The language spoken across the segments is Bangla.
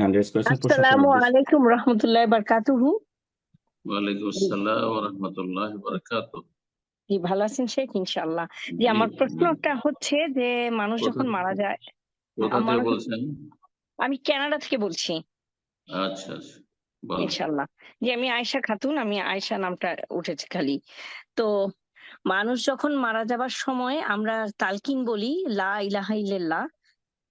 হ্যান্ড রেজ করেছেন প্রশ্ন আসসালামু করবেন আলাইকুম রহমতুল্লাহ বারকাতুহু ওয়ালাইকুম আসসালাম ওয়া রাহমাতুল্লাহি বারাকাতুহু জি ভালো আছেন শেখ ইনশাআল্লাহ। জি আমার প্রশ্নটা হচ্ছে যে মানুষ যখন মারা যায় কোথা বলছেন? আমি কানাডা থেকে বলছি। আচ্ছা আচ্ছা ইনশাআল্লাহ। জি আমি আয়েশা খাতুন আমি আয়েশা নামটা উঠেছে খালি। তো মানুষ যখন মারা যাবার সময় আমরা তালকিন বলি লা ইলাহা ইল্লাল্লাহ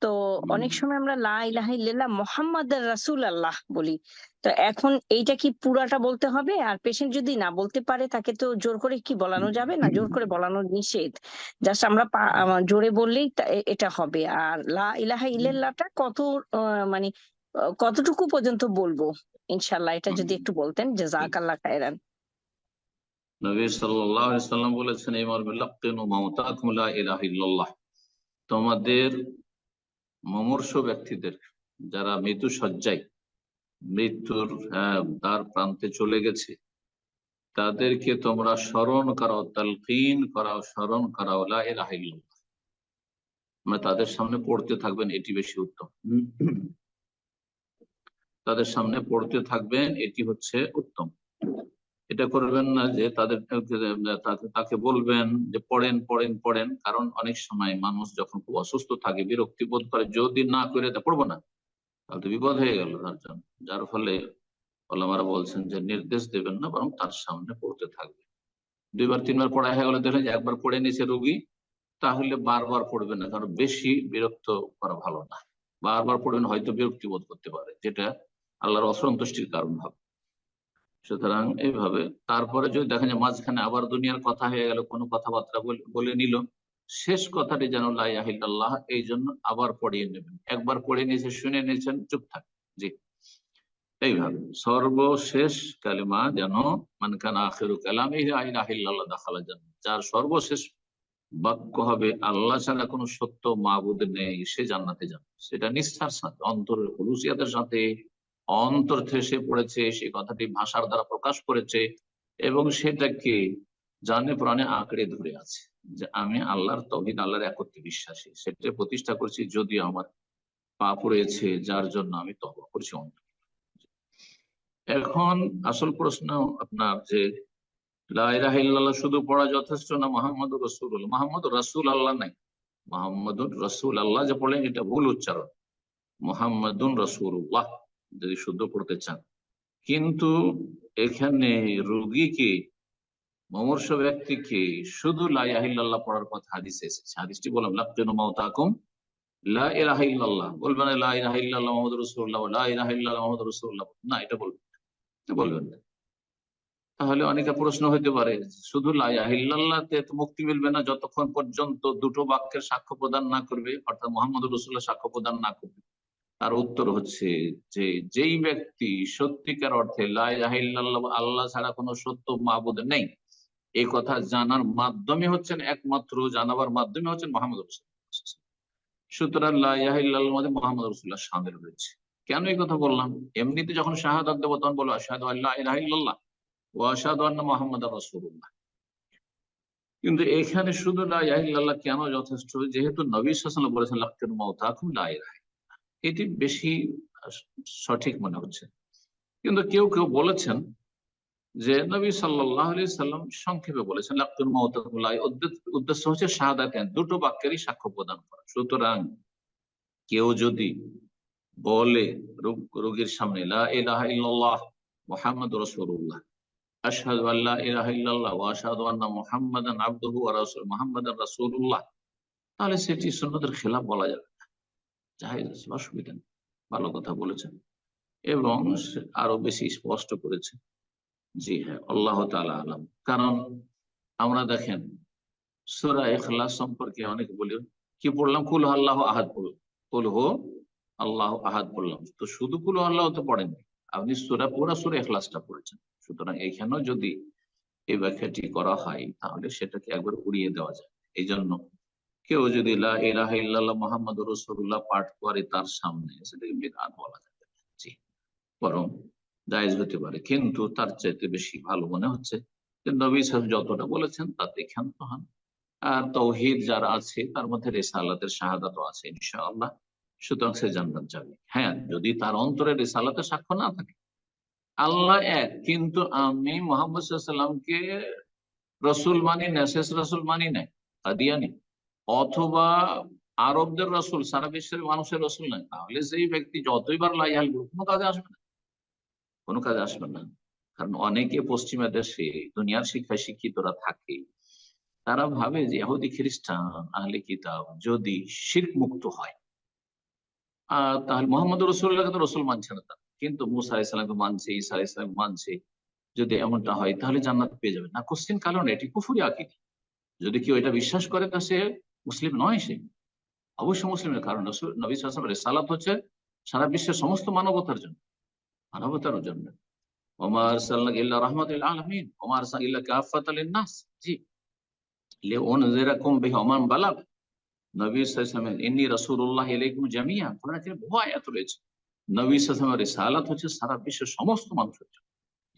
তো অনেক সময় আমরা লা ইলাহা ইল্লাল্লাহ মোহাম্মদ রাসূল আল্লাহ বলি। তো এখন এইটা কি পুরাটা বলতে হবে? আর পেশেন্ট যদি না বলতে পারে তাকে তো জোর করে কি বলানো যাবে না? জোর করে বলানো নিষেধ। জাস্ট আমরা জোরে বললেই এটা হবে। আর লা ইলাহা ইল্লাল্লাহটা কত মানে কতটুকু পর্যন্ত বলব? ইনশাল্লাহ এটা যদি একটু বলতেন। জাযাকাল্লাহ খায়রান। নবী সাল্লাল্লাহু আলাইহি সাল্লাম বলেছেন এই মর্মে লাক্কিনু মাউতাকুম লা ইলাহা ইল্লাল্লাহ। তোমাদের মমর্ষ ব্যক্তিদের যারা মৃত্যু সজ্জায় মৃত্যুর আহ, দ্বার প্রান্তে চলে গেছে তাদেরকে তোমরা স্মরণ করাও তালকিন করাও স্মরণ করাও মানে তাদের সামনে পড়তে থাকবেন এটি বেশি উত্তম। তাদের সামনে পড়তে থাকবেন এটি হচ্ছে উত্তম। এটা করবেন না যে তাদের তাকে- বলবেন যে পড়েন পড়েন পড়েন। কারণ অনেক সময় মানুষ যখন খুব অসুস্থ থাকে, বিরক্তি বোধ করে, যদি না করে তা পড়ব না। তাহলে তো বিপদ হয়ে গেল তার জন্য। যার ফলে ওলামারা বলছেন যে নির্দেশ দেবেন না, বরং তার সামনে পড়তে থাকবে দুইবার, তিনবার পড়া হয়ে গেলে, দেখলেন যে একবার পড়ে নিয়েছে রোগী, তাহলে বারবার পড়বে না। কারণ বেশি বিরক্ত করা ভালো না। বারবার পড়বেন, হয়তো বিরক্তি বোধ করতে পারে, যেটা আল্লাহর অসন্তুষ্টির কারণ হবে। সুতরাং এইভাবে। তারপরে যদি দেখেন যে মাঝখানে আবার দুনিয়ার কথা হয়ে গেল, কোনো কথাবার্তা বলে- নিল, শেষ কথাটি যেন লাইয়াহিল্লাহ এই জন্য আবার পড়িয়ে নেবেন। একবার পড়ে নিয়েছে, শুনে নিয়েছেন, চুপ থাক। জি। এইভাবে। সর্বশেষ কালিমা যেন মানে মানকান আখেরু কালাম এই আহিল্লাহ দাখালা যেন যার সর্বশেষ বাক্য হবে, আল্লাহ ছাড়া কোনো সত্য মাবুদ নেই, সে জান্নাতে যাবে। সেটা নিষ্ঠার সাথে অন্তরের হুলুসিয়াতের সাথে অন্তর থেকে পড়েছে সেই কথাটি ভাষার দ্বারা প্রকাশ করেছে এবং সেটাকে জানে প্রাণে আঁকড়ে ধরে আছে যে আমি আল্লাহর তহিদ, আল্লাহর একত্রে বিশ্বাসী। সেটা প্রতিষ্ঠা করছি যদিও আমার পাপ রয়েছে, যার জন্য আমি তবা করছি অন্তর। এখন আসল প্রশ্ন আপনার যে লাইলাহ শুধু পড়া যথেষ্ট না মোহাম্মদ রসুল মোহাম্মদ রসুল আল্লাহ নাই। মোহাম্মদুর রসুল আল্লাহ যে পড়লেন, এটা ভুল উচ্চারণ। মোহাম্মদুন রসুল্লাহ যদি শুদ্ধ পড়তে চান। কিন্তু এখানে রোগীকে, মমর্ষ ব্যক্তিকে শুধু লাইলাহ পড়ার কথা হাদিসে এসেছে। হাদিসটি বললাম লাকুম মাউতাকুম এটা বলবেন বলবেন তাহলে অনেকে প্রশ্ন পারে, শুধু তো মুক্তি মিলবে না, যতক্ষণ পর্যন্ত দুটো বাক্যের সাক্ষ্য প্রদান না করবে, অর্থাৎ মোহাম্মদ রসুল্লাহ সাক্ষ্য প্রদান না করবে। তার উত্তর হচ্ছে যে, যেই ব্যক্তি সত্যিকার অর্থে আল্লাহ ছাড়া কোনো সত্য মাহবুদ নেই এই কথা জানার মাধ্যমে হচ্ছেন একমাত্র, জানাবার মাধ্যমে হচ্ছেন মোহাম্মদ সুতরাং মোহাম্মদ রসুল্লাহ সামিল রয়েছে। কেন এই কথা বললাম? এমনিতে যখন শাহাদ দেবো তখন বলো আশহাদু আল্লাহ ওয়াশাদু আন্না মুহাম্মাদ রাসূলুল্লাহ। কিন্তু এখানে শুধু লা ইলাহা ইল্লাল্লাহ কেন যথেষ্ট? যেহেতু নবী সাল্লাল্লাহু বলেছেন লাক্কান মাউতাকুম এখন ইলাহা ইল্লাল্লাহ। এটি বেশি সঠিক মনে হচ্ছে। কিন্তু কেউ কেউ বলেছেন যে নবী আলাইহি সাল্লাম সংক্ষেপে বলেছেন লাক্কান মাউতাকুম উদ্দেশ্য হচ্ছে শাহাদাতেন দুটো বাক্যেরই সাক্ষ্য প্রদান করা। সুতরাং কেউ যদি বলে রোগ- রোগীর সামনে, লা ইলাহা ইল্লাল্লাহ মুহাম্মাদুর রাসূলুল্লাহ আশহাদু আল্লা ইলাহা ইল্লাল্লাহ ওয়া আশহাদু আন্না মুহাম্মাদান আবদুহু ওয়া রাসূল, মুহাম্মাদান রাসূলুল্লাহ তাহলে সেটি সুন্নতের খেলাফ বলা যাবে। না জায়েজ আছে অসুবিধা নেই। ভালো কথা বলেছেন। এবং আরও বেশি স্পষ্ট করেছে। জি হ্যাঁ আল্লাহ তাআলা আলাম। কারণ আমরা দেখেন, সূরা ইখলাস সম্পর্কে অনেক বলি কি পড়লাম? কুল আল্লাহ আহাদ পড়লাম। কুল হু আল্লাহু আহাদ পড়লাম। তো শুধু কুল আল্লাহ তো পড়েননি। আপনি সূরা, পুরা সূরা এখলাসটা পড়েছেন। সুতরাং এইখানেও যদি এই ব্যাখ্যাটি করা হয়, তাহলে সেটাকে একবার উড়িয়ে দেওয়া যায়। এই জন্য কেউ যদি মুহাম্মাদুর রাসূলুল্লাহ পাঠ করে তার সামনে, সেটাকে বিদআত বলা যাবে জি, বরং জায়েজ হতে পারে। কিন্তু তার চাইতে বেশি ভালো মনে হচ্ছে যে নবী সাহেব যতটা বলেছেন তাতে ক্ষান্ত হন। আর তৌহিদ যারা আছে, তার মধ্যে রেসালাতের শাহাদাতও আছে ইনশাআল্লাহ। সুতরাং সে জান্নাত যাবে। হ্যাঁ যদি তার অন্তরে রিসালাতে সাক্ষ্য না থাকে, আল্লাহ এক, কিন্তু আমি মোহাম্মদ সাল্লামকে রসুল মানি না, শেষ রসুল মানি না কাদিয়ানি অথবা আরবদের রসুল সারা বিশ্বের মানুষের রসুল নয় তাহলে সেই ব্যক্তি যতইবার লাইহাল কোনো কাজে আসবে না। কোনো কাজে আসবে না। কারণ অনেকে পশ্চিমা দেশে দুনিয়ার শিক্ষায় শিক্ষিতরা থাকে। তারা ভাবে যে ইহুদি খ্রিস্টান, আহলে কিতাব যদি শির্ক মুক্ত হয়, আহ, তাহলে মোহাম্মদ রসুল্লাহকে তো রসুল মানছে না তারা। কিন্তু মুসা ইসলামকে মানছে, ঈসা ইসলাম মানছে। যদি এমনটা হয়, তাহলে জান্নাত পেয়ে যাবে। না, কোশ্চিন কারণ এটি কুফুরি আকিদি। যদি কেউ এটা বিশ্বাস করে, তা সে মুসলিম নয় সে। অবশ্যই মুসলিমের কারণ নবী সালামের সালাত হচ্ছে সারা বিশ্বের সমস্ত মানবতার জন্য মানবতার জন্য। রিসালাত সারা বিশ্বের সমস্ত মানুষের জন্য,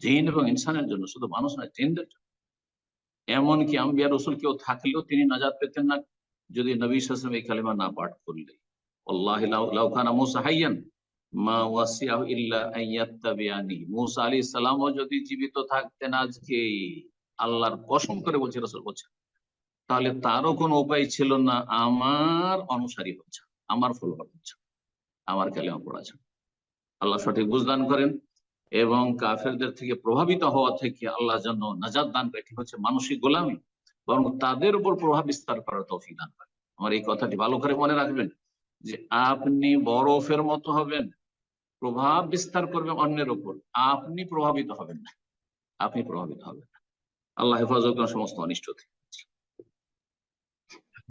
জিন এবং ইনসানের জন্য, শুধু মানুষ নয়, জিনদের জন্য। এমনকি আম্বিয়া রসুল কেউ থাকলেও তিনি নাজাদ পেতেন না যদি নবী সাল্লাম এই কালিমা না পাঠ করলে যদি জীবিত থাকতেন আজকে, আল্লাহর কসম করে বলছে রাসূল বলছেন তাহলে তারও কোনো উপায় ছিল না, আমার অনুসারী হচ্ছে, আমার ফলোয়ার হচ্ছে, আমার কালিমা পড়া। আল্লাহ সঠিক বুঝদান করেন এবং কাফেরদের থেকে প্রভাবিত হওয়া থেকে আল্লাহ যেন নাজাদ দান এটি হচ্ছে মানসিক গোলামি বরং তাদের উপর প্রভাব বিস্তার করার তৌফিক দান আমার এই কথাটি ভালো করে মনে রাখবেন যে আপনি বরফের মতো হবেন, প্রভাব বিস্তার করবেন অন্যের উপর। আপনি প্রভাবিত হবেন না। আপনি প্রভাবিত হবেন না। আল্লাহ হেফাজত সমস্ত অনিষ্ট থেকে।